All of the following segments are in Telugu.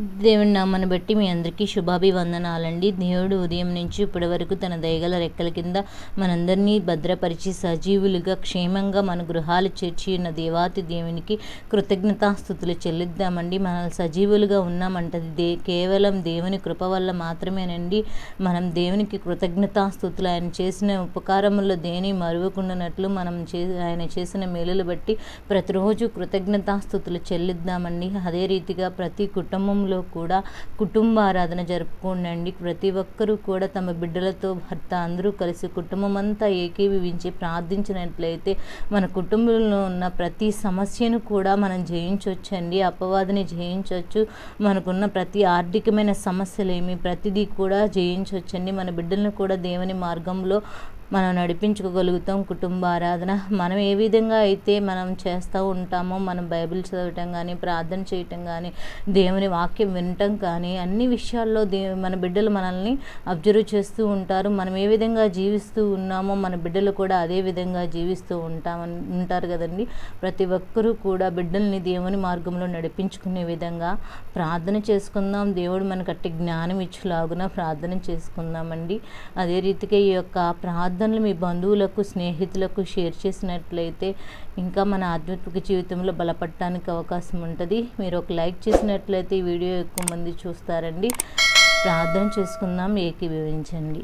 దేవుని నామని బట్టి మీ అందరికీ శుభాభివందనాలండి. దేవుడు ఉదయం నుంచి ఇప్పటి వరకు తన దయగల రెక్కల కింద మనందరినీ భద్రపరిచి సజీవులుగా క్షేమంగా మన గృహాలు చేర్చి ఉన్న దేవాతి దేవునికి కృతజ్ఞతాస్థుతులు చెల్లిద్దామండి. మన సజీవులుగా ఉన్నామంటది దే కేవలం దేవుని కృప వల్ల మాత్రమేనండి. మనం దేవునికి కృతజ్ఞతాస్థుతులు ఆయన చేసిన ఉపకారముల్లో దేని మరువకుండానట్లు మనం చే ఆయన చేసిన మేలులు బట్టి ప్రతిరోజు కృతజ్ఞతాస్థుతులు చెల్లిద్దామండి. అదే రీతిగా ప్రతి కుటుంబంలో కూడా కుటుంబ ఆరాధన జరుపుకోండి ప్రతి ఒక్కరూ కూడా తమ బిడ్డలతో భర్త అందరూ కలిసి కుటుంబం అంతా ఏకీభవించి ప్రార్థించినట్లయితే మన కుటుంబంలో ఉన్న ప్రతి సమస్యను కూడా మనం జయించవచ్చండి. అపవాదిని జయించవచ్చు. మనకున్న ప్రతి ఆర్థికమైన సమస్యలేమి ప్రతిదీ కూడా జయించవచ్చండి. మన బిడ్డలను కూడా దేవుని మార్గంలో మనం నడిపించుకోగలుగుతాం కుటుంబ ఆరాధన. మనం ఏ విధంగా అయితే మనం చేస్తూ ఉంటామో మనం బైబిల్ చదవటం కానీ ప్రార్థన చేయటం కానీ దేవుని వాక్యం వినటం కానీ అన్ని విషయాల్లో దే మన బిడ్డలు మనల్ని అబ్జర్వ్ చేస్తూ ఉంటారు. మనం ఏ విధంగా జీవిస్తూ ఉన్నామో మన బిడ్డలు కూడా అదే విధంగా జీవిస్తూ ఉంటామని ఉంటారు కదండి. ప్రతి ఒక్కరూ కూడా బిడ్డల్ని దేవుని మార్గంలో నడిపించుకునే విధంగా ప్రార్థన చేసుకుందాం. దేవుడు మనకు అట్టి జ్ఞానం ఇచ్చులాగున ప్రార్థన చేసుకుందామండి. అదే రీతిగా ఈ యొక్క ప్రార్థనలు మీ బంధువులకు స్నేహితులకు షేర్ చేసినట్లయితే ఇంకా మన ఆధ్యాత్మిక జీవితంలో బలపడటానికి అవకాశం ఉంటుంది. మీరు ఒక లైక్ చేసినట్లయితే ఈ వీడియో ఎక్కువ మంది చూస్తారండి. ప్రార్థన చేసుకుందాం ఏకీభవించండి.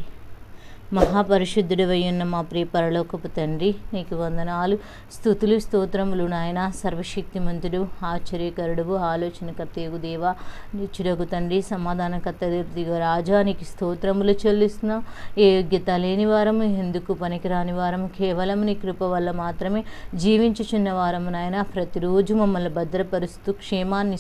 మహాపరిశుద్ధుడి ఉన్న మా ప్రియ పరలోకపు తండ్రి నీకు వందనాలు స్థుతులు స్తోత్రములు నాయన. సర్వశక్తిమంతుడు ఆశ్చర్యకరుడు ఆలోచనకర్తయగు దేవ. నిచ్చుడగు తండ్రి సమాధానకర్త దిగు రాజానికి స్తోత్రములు చెల్లిస్తున్నాం. ఏ యోగ్యత లేని వారము ఎందుకు పనికిరాని వారము? కేవలం నీ కృప వల్ల మాత్రమే జీవించుచున్న వారము నాయన. ప్రతిరోజు మమ్మల్ని భద్రపరుస్తూ క్షేమాన్ని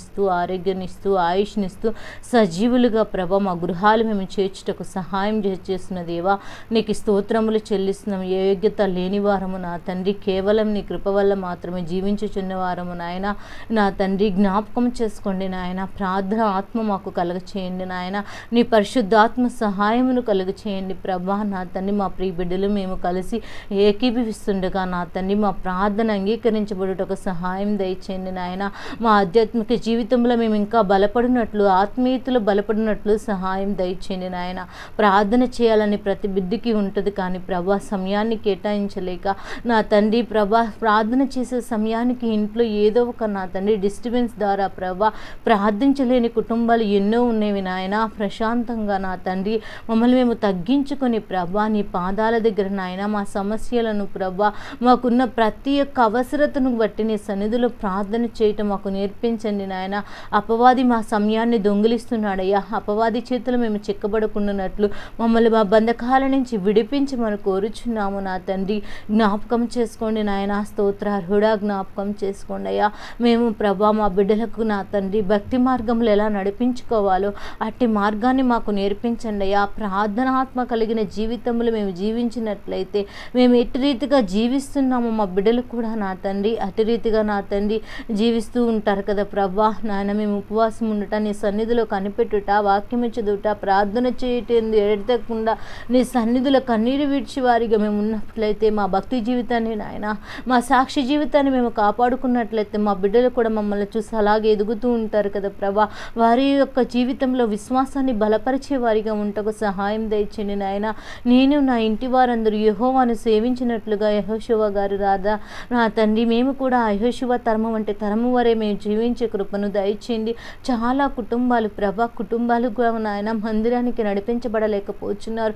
ఇస్తూ ఆయుష్నిస్తూ సజీవులుగా ప్రభ మా గృహాలు మేము చేర్చుటకు సహాయం చేస్తున్న దేవా. నీకు స్తోత్రములు చెల్లిస్తున్నాం. ఏ యోగ్యత లేని వారము నా తండ్రి. కేవలం నీ కృప వల్ల మాత్రమే జీవించుచున్న వారము నాయన. నా తండ్రి జ్ఞాపకం చేసుకోండి నాయన. ప్రార్థన ఆత్మ మాకు కలుగ చేయండి నాయన. నీ పరిశుద్ధాత్మ సహాయమును కలుగ చేయండి ప్రభా. నా తండ్రి మా ప్రియ బిడ్డలు మేము కలిసి ఏకీభవిస్తుండగా నా తండ్రి మా ప్రార్థన అంగీకరించబడుటకు సహాయం దయచేయండి నాయన. మా ఆధ్యాత్మిక జీవితంలో మేము ఇంకా బలపడినట్లు ఆత్మీయతలు బలపడినట్లు సహాయం దయచేయండి నాయన. ప్రార్థన చేయాలని ప్రతి బిడ్డకి ఉంటుంది కానీ ప్రభా సమయాన్ని కేటాయించలేక నా తండ్రి ప్రభా ప్రార్థన చేసే సమయానికి ఇంట్లో ఏదో ఒక నా తండ్రి డిస్టర్బెన్స్ ద్వారా ప్రభా ప్రార్థించలేని కుటుంబాలు ఎన్నో ఉన్నవి నాయన. ప్రశాంతంగా నా తండ్రి మమ్మల్ని మేము తగ్గించుకొని ప్రభా నీ పాదాల దగ్గర నాయన మా సమస్యలను ప్రభా మాకున్న ప్రతి ఒక్క అవసరతను బట్టి నీ సన్నిధిలో ప్రార్థన చేయటం మాకు నేర్పించండి నాయన. అపవాది మా సమయాన్ని దొంగిలిస్తున్నాడయ్యా. అపవాది చేతులు మేము చిక్కబడకుండానట్లు మమ్మల్ని మా బంధకాలని నుంచి విడిపించి మనం కోరుచున్నాము నా తండ్రి. జ్ఞాపకం చేసుకోండి నాయన స్తోత్రార్హుడా జ్ఞాపకం చేసుకోండి అయ్యా. మేము ప్రభా మా బిడ్డలకు నా తండ్రి భక్తి మార్గంలో ఎలా నడిపించుకోవాలో అట్టి మార్గాన్ని మాకు నేర్పించండి అయ్యా. ప్రార్థనాత్మ కలిగిన జీవితంలో మేము జీవించినట్లయితే మేము ఎట్టి రీతిగా జీవిస్తున్నాము మా బిడ్డలు కూడా నా తండ్రి. అటు రీతిగా నా తండ్రి జీవిస్తూ ఉంటారు కదా ప్రభా. నాయన మేము ఉపవాసం ఉండట నీ సన్నిధిలో కనిపెట్టుట వాక్యం చదువుట ప్రార్థన చేయటం ఎడతకుండా నీ సన్నిధిలో కన్నీరు విడిచి వారిగా మేము ఉన్నట్లయితే మా భక్తి జీవితాన్ని నాయన మా సాక్షి జీవితాన్ని మేము కాపాడుకున్నట్లయితే మా బిడ్డలు కూడా మమ్మల్ని చూసి అలాగే ఎదుగుతూ ఉంటారు కదా ప్రభా. వారి యొక్క జీవితంలో విశ్వాసాన్ని బలపరిచే వారిగా ఉంటకు సహాయం దయచండి నాయన. నేను నా ఇంటి వారందరూ యహోవాను సేవించినట్లుగా యహోశివ గారు రాదా నా తండ్రి మేము కూడా యహోశివ తరము అంటే తరము వరే మేము జీవించే కృపను దయచేయండి. చాలా కుటుంబాలు ప్రభా కుటుంబాలుగా నాయన మందిరానికి నడిపించబడలేకపోతున్నారు.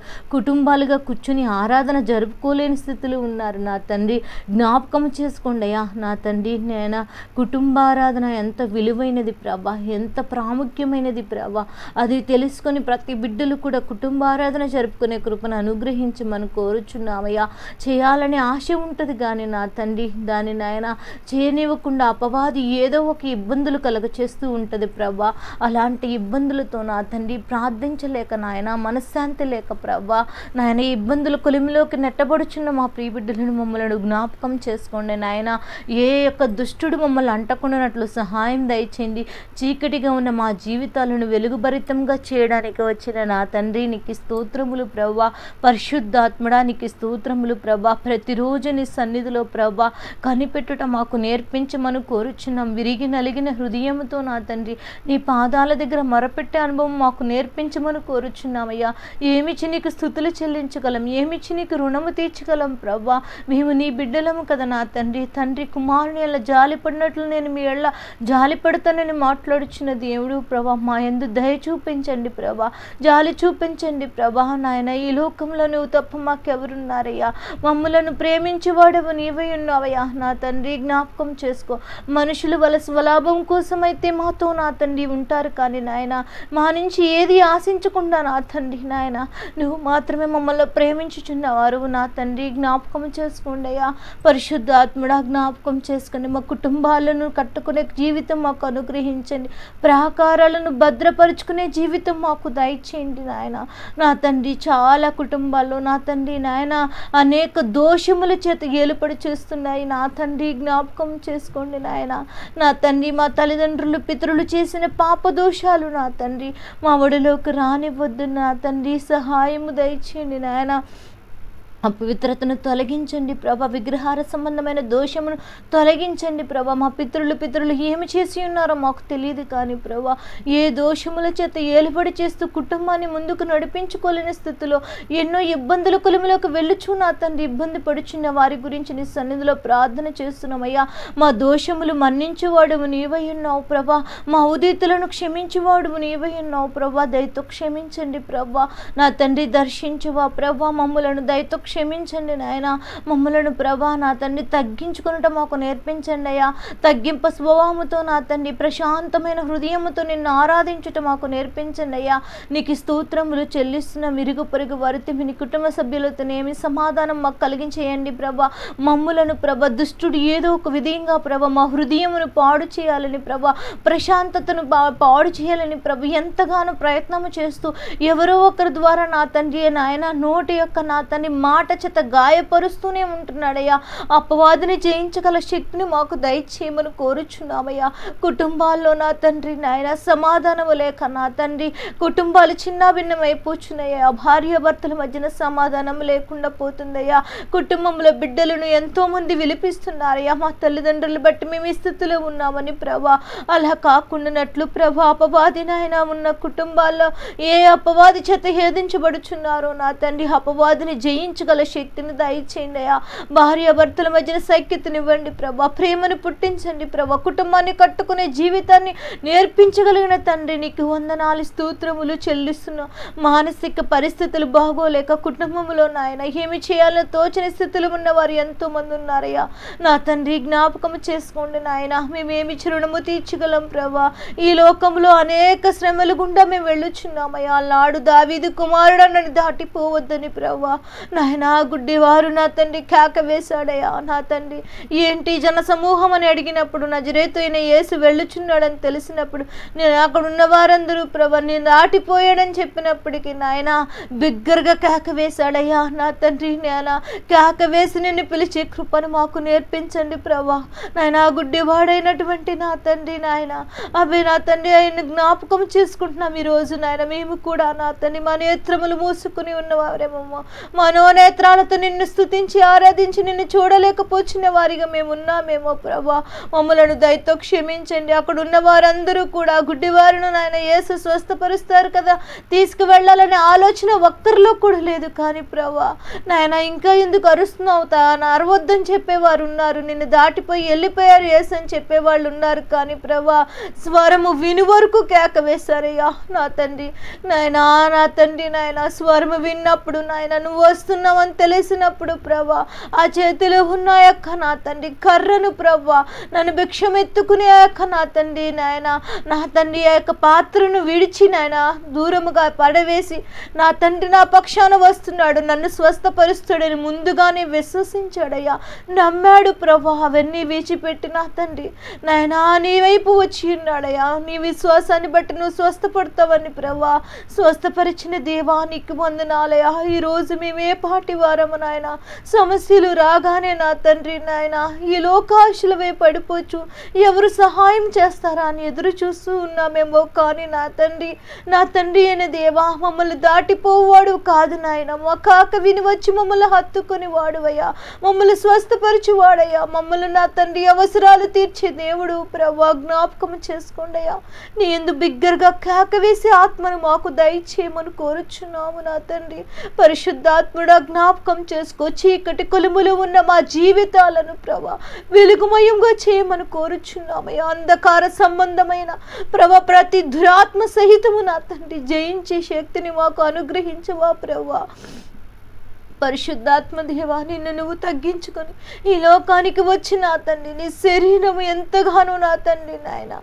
కుటుంబాలుగా కూర్చుని ఆరాధన జరుపుకోలేని స్థితిలో ఉన్నారు నా తండ్రి. జ్ఞాపకం చేసుకోండి అయ్యా. నా తండ్రి నేను కుటుంబారాధన ఎంత విలువైనది ప్రభా. ఎంత ప్రాముఖ్యమైనది ప్రభా. అది తెలుసుకొని ప్రతి బిడ్డలు కూడా కుటుంబారాధన జరుపుకునే కృపను అనుగ్రహించి మనం కోరుచున్నామయ్యా. చేయాలనే ఆశ ఉంటుంది కానీ నా తండ్రి దాని నాయన చేయనివ్వకుండా అపవాది ఏదో ఒక ఇబ్బందులు కలగ చేస్తూ ఉంటుంది ప్రభా. అలాంటి ఇబ్బందులతో నా తండ్రి ప్రార్థించలేక నాయన మనశ్శాంతి లేక ప్రభా. నాయన ఇబ్బందుల కొలిమిలోకి నెట్టబడుచున్న మా ప్రియబిడ్డలను మమ్మల్ని జ్ఞాపకం చేసుకోండి నాయన. ఏ యొక్క దుష్టుడు మమ్మల్ని అంటకుండానట్లు సహాయం దయచేయండి. చీకటిగా ఉన్న మా జీవితాలను వెలుగుభరితంగా చేయడానికి వచ్చిన నా తండ్రి నీకు స్తోత్రములు ప్రభా. పరిశుద్ధాత్మడా నీకు స్తోత్రములు ప్రభా. ప్రతిరోజు నీ సన్నిధిలో ప్రభా. కనిపెట్టుట మాకు నేర్పించమని కోరుచున్నాం. విరిగి నలిగిన హృదయంతో నా తండ్రి నీ పాదాల దగ్గర మొరపెట్టే అనుభవం మాకు నేర్పించమని కోరుచున్నామయ్యా. ఏమిచ్చి నీకు స్థుతులు చెల్లించగలం ఏమిచ్చి నీకు రుణము తీర్చగలం ప్రభా మేము నీ బిడ్డలము కదా నా తండ్రి. తండ్రి కుమారుని అలా జాలి పడినట్లు నేను మీ ఎలా జాలి పడతానని మాట్లాడుచున్న దేవుడు ప్రభా మా ఎందు దయ చూపించండి ప్రభా జాలి చూపించండి ప్రభా నాయన ఈ లోకంలో నువ్వు తప్ప మాకెవరున్నారయ్యా? మమ్మలను ప్రేమించేవాడవు నీవై ఉన్నావయ్యా? నా తండ్రి జ్ఞాపకం చేసుకో. మనుషులు వాళ్ళ స్వలాభం కోసమైతే మాతో నా తండ్రి ఉంటారు కానీ నాయన మా నుంచి ఏది ఆశించకుండా నా తండ్రి నాయన నువ్వు మాత్రమే మమ్మల్ని ప్రేమించుచున్నవారు నా తండ్రి జ్ఞాపకం చేసుకోండి అయ్యా. పరిశుద్ధాత్ముడా జ్ఞాపకం చేసుకోండి మా కుటుంబాలను కట్టుకునే జీవితం మాకు అనుగ్రహించండి. ప్రాకారాలను భద్రపరుచుకునే జీవితం మాకు దయచేయండి నాయన. నా తండ్రి చాలా కుటుంబాల్లో నా తండ్రి నాయన అనేక దోషముల చేత ఏలుపడి చేస్తున్నాయి. నా తండ్రి జ్ఞాపకం చేసుకోండి నాయన. నా తండ్రి మా తల్లిదండ్రులు పితరులు చేసిన పాప దోషాలు నా తండ్రి మా ఒడిలోకి రానివ్వద్దు నా తండ్రి. సహాయము దయచేయండి. నాయన అపవిత్రతను తొలగించండి ప్రభ. విగ్రహార సంబంధమైన దోషమును తొలగించండి ప్రభా. మా పితరులు పితరులు ఏమి చేసి ఉన్నారో మాకు తెలియదు కానీ ప్రభ ఏ దోషముల చేత ఏలుబడి చేస్తూ కుటుంబాన్ని ముందుకు నడిపించుకోలేని స్థితిలో ఎన్నో ఇబ్బందుల కులములోకి వెళ్ళుచు నా తండ్రి. ఇబ్బంది పడుచున్న వారి గురించి నీ సన్నిధిలో ప్రార్థన చేస్తున్నామయ్యా. మా దోషములు మన్నించేవాడు నీవై ఉన్నావు ప్రభా. మా ఉదితులను క్షమించేవాడు నీవై ఉన్నావు ప్రభా. దయతో క్షమించండి ప్రభా. నా తండ్రి దర్శించువా ప్రభా. మమ్మలను దయతో క్షమించండి నాయన. మమ్మలను ప్రభా నా తండ్రి తగ్గించుకునట మాకు నేర్పించండి అయ్యా. తగ్గింప స్వభావముతో నా తండ్రి ప్రశాంతమైన హృదయముతో నిన్ను ఆరాధించుట మాకు నేర్పించండి అయ్యా. నీకు స్తోత్రములు చెల్లిస్తున్న మిరుగు పొరుగు వారితో మీ కుటుంబ సభ్యులతోనేమి సమాధానం మాకు కలిగించేయండి ప్రభా. మమ్ములను ప్రభ దుష్టుడు ఏదో ఒక విధంగా ప్రభ మా హృదయమును పాడు చేయాలని ప్రభ ప్రశాంతతను పాడు చేయాలని ప్రభు ఎంతగానో ప్రయత్నము చేస్తూ ఎవరో ఒకరి ద్వారా నా తండ్రి నాయన నోటి యొక్క నా తండ్రి మాట చేత గాయపరుస్తూనే ఉంటున్నాడయ్యా. అపవాదిని జయించగల శక్తిని మాకు దయచేయమని కోరుచున్నామయ్యా. కుటుంబాల్లో నా తండ్రి నాయన సమాధానము లేక నా తండ్రి కుటుంబాలు చిన్న భిన్నమైపోచున్నాయా భార్య భర్తల మధ్యన సమాధానం లేకుండా పోతుందయ్యా. కుటుంబంలో బిడ్డలను ఎంతో మంది విలిపిస్తున్నారయ్యా. మా తల్లిదండ్రులు బట్టి మేము ఈ స్థితిలో ఉన్నామని ప్రభా. అలా కాకుండానట్లు ప్రభా అపవాది నాయన ఉన్న కుటుంబాల్లో ఏ అపవాది చేత హేదించబడుచున్నారో నా తండ్రి అపవాదిని గల శక్తిని దయచేయండి అయ్యా. భార్య భర్తల మధ్యన సఖ్యతనివ్వండి ప్రభా. ప్రేమను పుట్టించండి ప్రభా. కుటుంబాన్ని కట్టుకునే జీవితాన్ని నేర్పించగలిగిన తండ్రి నీకు వందనాలు స్తోత్రములు చెల్లిస్తున్నా. మానసిక పరిస్థితులు బాగోలేక కుటుంబంలో నాయన ఏమి చేయాలో తోచని స్థితిలో ఉన్న వారు ఎంతో మంది ఉన్నారయ్యా. నా తండ్రి జ్ఞాపకం చేసుకోండి నాయన. మేమేమి రుణము తీర్చగలం ప్రభా. ఈ లోకంలో అనేక శ్రమలు గుండా మేము వెళ్ళుచున్నామయ్యా. నాడు దావీదు కుమారుడు నన్ను దాటిపోవద్దని ప్రభా. నాయన నా గుడ్డివారు నా తండ్రి కేక వేశాడయ్యా నా తండ్రి. ఏంటి జన సమూహం అని అడిగినప్పుడు నజరేతు అయిన యేసు వెళ్ళుచున్నాడని తెలిసినప్పుడు నేను అక్కడ ఉన్న వారందరూ ప్రభా నేను దాటిపోయాడని చెప్పినప్పటికీ నాయన బిగ్గరగా కేక వేశాడయ్యా నా తండ్రి నాయన కేక వేసి నిన్ను పిలిచే కృపను మాకు నేర్పించండి ప్రభా. నాయన గుడ్డివాడైనటువంటి నా తండ్రి నాయన అవి నా తండ్రి ఆయన జ్ఞాపకం చేసుకుంటున్నాం ఈ రోజు నాయన. మేము కూడా నా తండ్రి మా నేత్రములు మూసుకుని ఉన్నవారేమమ్మా. నేత్రాలతో నిన్ను స్తుతించి ఆరాధించి నిన్ను చూడలేకపోచిన వారిగా మేము ఉన్నామేమో ప్రభా. మమ్మలను దయతో క్షమించండి. అక్కడ ఉన్న వారందరూ కూడా గుడ్డివారును నాయన యేసు స్వస్థపరుస్తారు కదా. తీసుకువెళ్ళాలనే ఆలోచన ఒక్కరిలో కూడా లేదు కానీ ప్రభా. నాయన ఇంకా ఎందుకు అరుస్తున్నావు తాను? అరవద్దని చెప్పేవారు ఉన్నారు నిన్ను దాటిపోయి వెళ్ళిపోయారు యేసు అని చెప్పేవాళ్ళు ఉన్నారు కానీ ప్రభా స్వరము విను వరకు కేక వేశారయ్యా. నా తండ్రి నాయనా నా తండ్రి నాయన స్వరము విన్నప్పుడు నాయన నువ్వు వస్తున్నావు అని తెలిసినప్పుడు ప్రభా ఆ చేతిలో ఉన్న యొక్క నా తండ్రి కర్రను ప్రభా నన్ను భిక్షమెత్తుకునే యొక్క నా తండ్రి నాయన నా తండ్రి ఆ యొక్క పాత్రను విడిచి నాయన దూరముగా పడవేసి నా తండ్రి నా పక్షాన వస్తున్నాడు నన్ను స్వస్థపరుస్తాడని ముందుగానే విశ్వసించాడయ్యా. నమ్మాడు ప్రభా అవన్నీ విడిచిపెట్టి నా తండ్రి. నాయనా నీ వైపు వచ్చి ఉన్నాడయ్యా. నీ విశ్వాసాన్ని బట్టి నువ్వు స్వస్థపడతావని ప్రభా స్వస్థపరిచిన దేవానికి వందనాలయ్యా. ఈరోజు మేము ఏ పాట వారము నాయన. సమస్యలు రాగానే నా తండ్రి నాయన ఈ లోకాశుల వైపు పడిపోవచ్చు ఎవరు సహాయం చేస్తారా అని ఎదురు చూస్తూ ఉన్నామేమో కానీ నా తండ్రి నా తండ్రి అయిన దేవా మమ్మల్ని దాటిపోవాడు కాదు నాయన. మా కాక విని వచ్చి మమ్మల్ని హత్తుకుని వాడువయ్యా మమ్మల్ని స్వస్థపరచువాడయ్యా. మమ్మల్ని నా తండ్రి అవసరాలు తీర్చే దేవుడు ప్రభా జ్ఞాపకం చేసుకోండియా నీ ఎందు బిగ్గరగా కేక వేసి ఆత్మను మాకు దయచేయమని కోరుచున్నాము నా తండ్రి. పరిశుద్ధాత్ముడా జ్ఞాపకం చేసుకో. చీకటి కొలుములు ఉన్న మా జీవితాలను ప్రభా వెలుగుమయంగా చేయమని కోరుచున్నామయ్యా అంధకార సంబంధమైన ప్రభా ప్రతి దురాత్మ సహితము నా తండ్రి జయించే శక్తిని మాకు అనుగ్రహించవా ప్రభా? పరిశుద్ధాత్మ దేవా నిన్ను నువ్వు తగ్గించుకొని ఈ లోకానికి వచ్చి నా తండ్రి నీ శరీరం ఎంతగానో నా తండ్రి నాయన.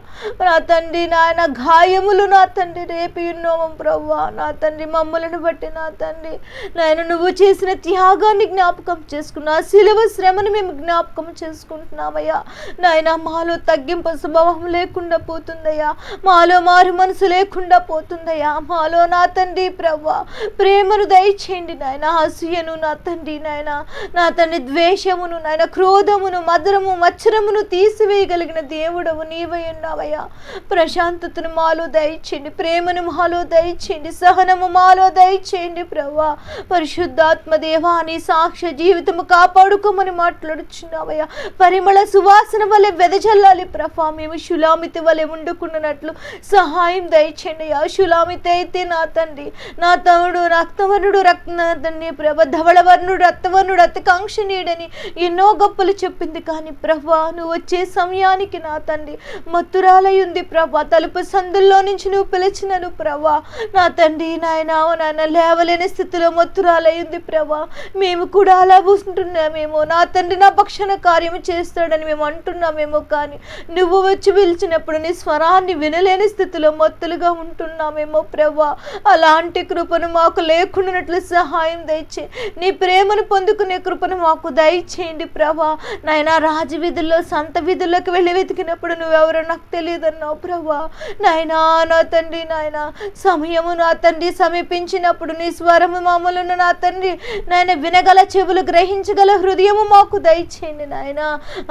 నా తండ్రి నాయన గాయములు నా తండ్రి రేపి ఉన్నాము ప్రవ్వా. నా తండ్రి మమ్మలను బట్టి నా తండ్రి. నాయన నువ్వు చేసిన త్యాగాన్ని జ్ఞాపకం చేసుకున్నా శిలువ శ్రమను మేము జ్ఞాపకం చేసుకుంటున్నామయ్యా. నాయన మాలో తగ్గింపు స్వభావం లేకుండా పోతుందయ్యా. మాలో మారు మనసు లేకుండా పోతుందయ్యా. మాలో నా తండ్రి ప్రవ్వా. ప్రేమను దయచేయండి నాయన. అసూయను నా తండ్రి నాయన. నా తండ్రి ద్వేషమును నాయన క్రోధమును మధురము మచ్చరమును తీసివేయగలిగిన దేవుడవు నీవై ఉన్నావయ్యా. ప్రశాంతతను మాలో దయచేయండి ప్రేమను మాలో దయచేయండి సహనము మాలో దయచేయండి ప్రభా పరిశుద్ధాత్మ దేవా నీ సాక్ష్య జీవితము కాపాడుకోమని మాట్లాడుచున్నావయ్యా. పరిమళ సువాసన వలె వెదజల్లాలి ప్రభా మేము శులామితి వలె ఉండుకున్నట్లు సహాయం దయచేయండి అయ్యా. శులామితి అయితే నా తండ్రి నా తమ్ముడు రక్తవరుడు రక్త తండ్రి ప్రభ ధవళవర్ణుడు రక్తవర్ణుడు అతి కాంక్షణీయుడని ఎన్నో గొప్పలు చెప్పింది కానీ ప్రభా నువ్వు వచ్చే సమయానికి నా తండ్రి మత్తురాలై ఉంది ప్రభా. తలుపు సందుల్లో నుంచి నువ్వు పిలిచినను ప్రభా. నా తండ్రి నాయన నాయన లేవలేని స్థితిలో మత్తురాలై ఉంది ప్రభా. మేము కూడా అలా ఉంటున్నామేమో నా తండ్రి నా పక్షణ కార్యం చేస్తాడని మేము అంటున్నామేమో కానీ నువ్వు వచ్చి పిలిచినప్పుడు నీ స్వరాన్ని వినలేని స్థితిలో మత్తులుగా ఉంటున్నామేమో ప్రభా. అలాంటి కృపను మాకు లేకుండానట్లు సహాయం దయచే నీ ప్రేమను పొందుకునే కృపను మాకు దయచేయండి ప్రభా. నాయన రాజవీధుల్లో సంత వీధుల్లోకి వెళ్ళి వెతికినప్పుడు నువ్వెవరో నాకు తెలియదన్నావు ప్రభా. నాయనా నా తండ్రి నాయన సమయము నా తండ్రి సమీపించినప్పుడు నీ స్వరము మామూలున్న నా తండ్రి. నాయన వినగల చెవులు గ్రహించగల హృదయము మాకు దయచేయండి నాయన.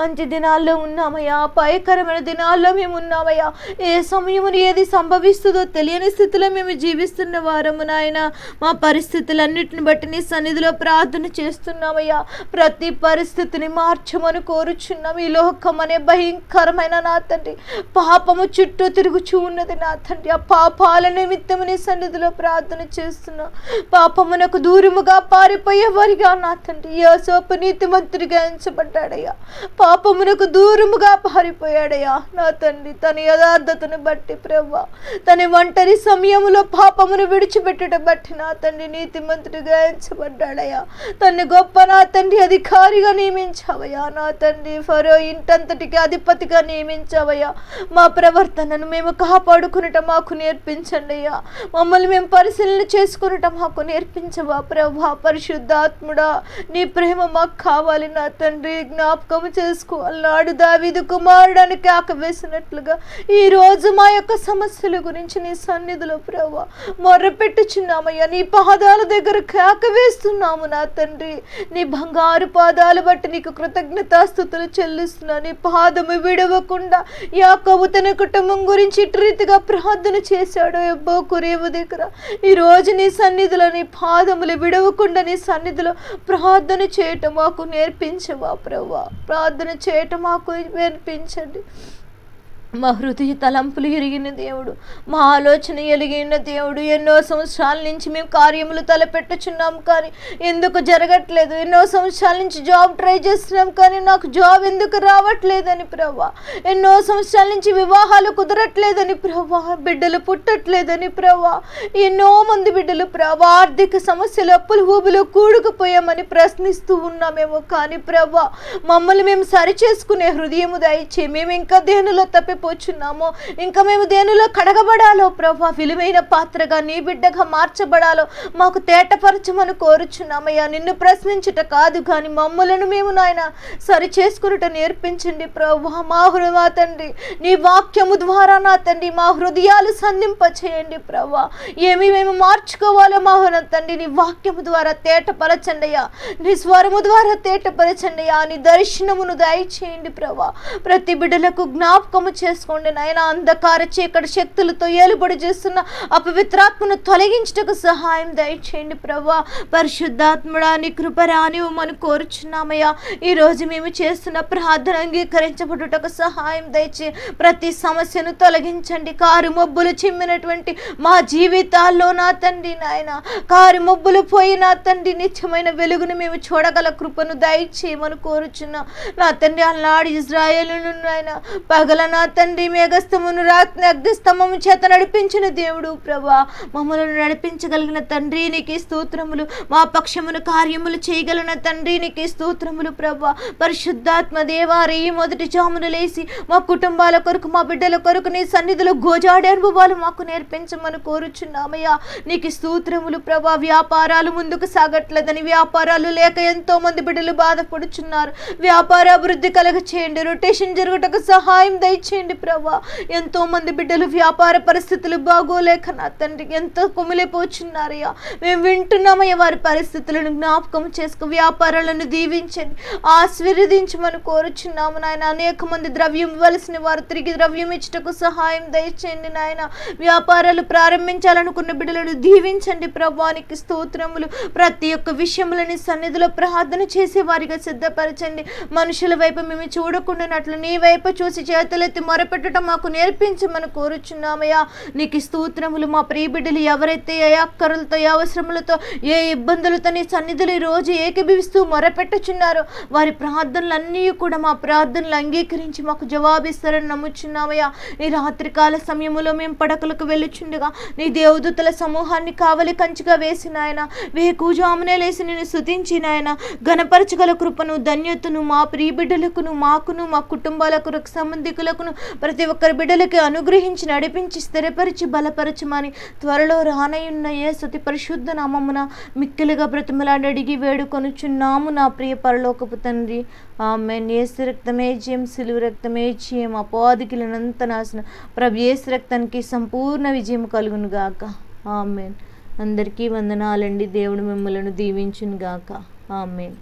అంత్య దినాల్లో ఉన్నామయ్యా అపాయకరమైన దినాల్లో మేము ఉన్నామయ్యా. ఏ సమయమును ఏది సంభవిస్తుందో తెలియని స్థితిలో మేము జీవిస్తున్న వారము నాయన. మా పరిస్థితులన్నిటిని బట్టి నీ సన్నిధిలో ప్రార్థన చేస్తున్నామయ్యా. ప్రతి పరిస్థితిని మార్చమని కోరుచున్నాం. ఈ లోకం అనే భయంకరమైన నా తండ్రి పాపము చుట్టూ తిరుగుచూ ఉన్నది నా తండ్రి. ఆ పాపాల నిమిత్తము నీ సన్నిధిలో ప్రార్థన చేస్తున్నా. పాపమునకు దూరముగా పారిపోయేవారిగా నా తండ్రి యోసోపు నీతిమంతుడిగా ఎంచబడ్డాడయ్యా. పాపమునకు దూరముగా పారిపోయాడయ్యా నా తండ్రి. తన యథార్థతను బట్టి ప్రభా తన ఒంటరి సమయంలో పాపమును విడిచిపెట్టడం బట్టి నా తండ్రి నీతిమంతుడిగా ఎంచబడ్డాడయ్యా తన్ని గొప్ప నా తండ్రి అధికారిగా నియమించావయ్యా. నా తండ్రి ఫరో ఇంటంతటికి అధిపతిగా నియమించావయ్యా. మా ప్రవర్తనను మేము కాపాడుకునటం మాకు నేర్పించండి అయ్యా మమ్మల్ని మేము పరిశీలన చేసుకునటం మాకు నేర్పించవా ప్రభా. పరిశుద్ధాత్ముడా నీ ప్రేమ మాకు కావాలి. నా తండ్రి జ్ఞాపకం చేసుకోవాలి. నాడు దావిదు కుమారుడానికి ఆకవేసినట్లుగా ఈ రోజు మా యొక్క సమస్యల గురించి నీ సన్నిధిలో ప్రభా మొర్రపెట్టుచున్నామయ్యా. నీ పాదాల దగ్గర కేక వేస్తున్నాము నా తండ్రి. నీ బంగారు పాదాలు బట్టి నీకు కృతజ్ఞతాస్థుతులు చెల్లిస్తున్నా. నీ పాదము విడవకుండా యాకోబు తన కుటుంబం గురించి రీతిగా ప్రార్థన చేశాడు. ఎబ్బో కురేవు దగ్గర. ఈ రోజు నీ సన్నిధిలో నీ పాదములు విడవకుండా నీ సన్నిధిలో ప్రార్థన చేయటం మాకు నేర్పించవా ప్రభా ప్రార్థన చేయటం మాకు నేర్పించండి. మా హృదయ తలంపులు ఎరిగిన దేవుడు మా ఆలోచన ఎలిగిన దేవుడు ఎన్నో సంవత్సరాల నుంచి మేము కార్యములు తలపెట్టుచున్నాం కానీ ఎందుకు జరగట్లేదు? ఎన్నో సంవత్సరాల నుంచి జాబ్ ట్రై చేస్తున్నాం కానీ నాకు జాబ్ ఎందుకు రావట్లేదని ప్రభా? ఎన్నో సంవత్సరాల నుంచి వివాహాలు కుదరట్లేదని ప్రభా? బిడ్డలు పుట్టట్లేదని ప్రభా? ఎన్నో మంది బిడ్డలు ప్రభా ఆర్థిక సమస్యలు అప్పులు ఊబులు కూడుకుపోయామని ప్రశ్నిస్తూ ఉన్నామేమో కానీ ప్రభా మమ్మల్ని మేము సరి చేసుకునే హృదయము దయచే మేము ఇంకా దేనిలో తప్పిపోచున్నామో ఇంకా మేము దేనిలో కడగబడాలో ప్రభా? విలువైన పాత్రగా నీ బిడ్డగా మార్చబడాలో మాకు తేటపరచమని కోరుచున్నామయ్యా. నిన్ను ప్రశ్నించుట కాదు కానీ మమ్మలను మేము నాయన సరి చేసుకున్నట నేర్పించండి ప్రభా. మా హృదయ తండ్రి నీ వాక్యము ద్వారా నా తండ్రి మా హృదయాలు సంధింప చేయండి ప్రభా. ఏమి మేము మార్చుకోవాలో మా హృదయ తండ్రి నీ వాక్యము ద్వారా తేటపరచండి అయ్యా. నీ స్వరము ద్వారా తేటపరచండి అయ్యా. నీ దర్శనమును దయచేయండి ప్రభా. ప్రతి బిడ్డలకు జ్ఞాపకము చేసుకోండి నాయన. అంధకార చీకటి శక్తులతో ఏలుబడి చేస్తున్న అపవిత్రాత్మను తొలగించుటకు సహాయం దయచేయండి ప్రభా. పరిశుద్ధాత్ముడా కృపరాని మనం కోరుచున్నామయ్యా. ఈరోజు మేము చేస్తున్న ప్రార్థన అంగీకరించబడుటకు సహాయం దయచే ప్రతి సమస్యను తొలగించండి. కారు మబ్బులు చిమ్మినటువంటి మా జీవితాల్లో నా తండ్రి నాయన. కారు మబ్బులు పోయి నా తండ్రి నిత్యమైన వెలుగును మేము చూడగల కృపను దయచేయమని కోరుచున్నాం. నా తండ్రి అల్లాడి ఇజ్రాయేలును నాయన పగల నా తండ్రి మేఘస్తమును రాత్రి అగ్నిస్తంభము చేత నడిపించిన దేవుడు ప్రభా. మమ్మలను నడిపించగలిగిన తండ్రి నీకు స్తోత్రములు. మా పక్షమును కార్యములు చేయగలిగిన తండ్రి నీకు స్తోత్రములు ప్రభా. పరిశుద్ధాత్మ దేవారి మొదటి జామును లేసి మా కుటుంబాల కొరకు మా బిడ్డల కొరకు నీ సన్నిధిలో గోజాడే అనుభవాలు మాకు నేర్పించమని కోరుచున్నామయ్యా. నీకు స్తోత్రములు ప్రభా. వ్యాపారాలు ముందుకు సాగట్లేదని వ్యాపారాలు లేక ఎంతో మంది బిడ్డలు బాధపడుచున్నారు. వ్యాపార అభివృద్ధి కలగ చేయండి రొటేషన్ జరుగుటకు సహాయం దయచేయండి. ప్రభా. ఎంతో మంది బిడ్డలు వ్యాపార పరిస్థితులు బాగోలేక నా తండ్రి ఎంతో కుమిలిపోచున్నారయ్యా. మేము వింటున్నామయ్యా వారి పరిస్థితులను జ్ఞాపకం చేసుకు వ్యాపారాలను దీవించండి. ఆశీర్వదించమని కోరుచున్నాము నాయన. అనేక మంది ద్రవ్యం ఇవ్వాల్సిన వారు తిరిగి ద్రవ్యం ఇచ్చుటకు సహాయం దయచేయండి నాయన. వ్యాపారాలు ప్రారంభించాలనుకున్న బిడ్డలను దీవించండి ప్రభానికి స్తోత్రములు. ప్రతి ఒక్క విషయములని సన్నిధిలో ప్రార్థన చేసే వారిగా సిద్ధపరచండి. మనుషుల వైపు మేము చూడకుండానట్లు నీ వైపు చూసి చేతులెత్తి మొరపెట్టడం మాకు నేర్పించమని కోరుచున్నామయ్యా. నీకు స్తోత్రములు మా ప్రియబిడ్డలు ఎవరైతే ఏ అక్కరులతో ఏ అవసరములతో ఏ ఇబ్బందులతో నీ సన్నిధులు ఈరోజు రోజు ఏకీభవిస్తూ మొరపెట్టుచున్నారో వారి ప్రార్థనలన్నీ కూడా మా ప్రార్థనలు అంగీకరించి మాకు జవాబిస్తారని నమ్ముచున్నామయ్యా. ఈ రాత్రికాల సమయంలో మేము పడకలకు వెళ్ళుచుండగా నీ దేవదూతల సమూహాన్ని కావలి కంచిగా వేసిన ఆయన వేకూజామునే లేసి నేను శుతించిన ఆయన గణపరచగల కృపను ధన్యతను మా ప్రియబిడ్డలకును మాకును మా కుటుంబాలకు సంబంధికులకును ప్రతి ఒక్కరి బిడ్డలకి అనుగ్రహించి నడిపించి స్థిరపరిచి బలపరచమని త్వరలో రానయున్న ఏ సతి పరిశుద్ధ నామమున మిక్కిలుగా బ్రతిమలాడి అడిగి వేడుకొనుచున్నాము నా ప్రియ పరలోకపు తండ్రి. ఆమె ఏసు రక్తమే జయం సిలువు రక్తమే జయం అపాధికులనంత నాశన. ప్రభు ఏసు రక్తానికి సంపూర్ణ విజయం కలుగును గాక. ఆమెన్. అందరికీ వందనాలండి. దేవుడు మిమ్మలను దీవించును గాక. ఆమెన్.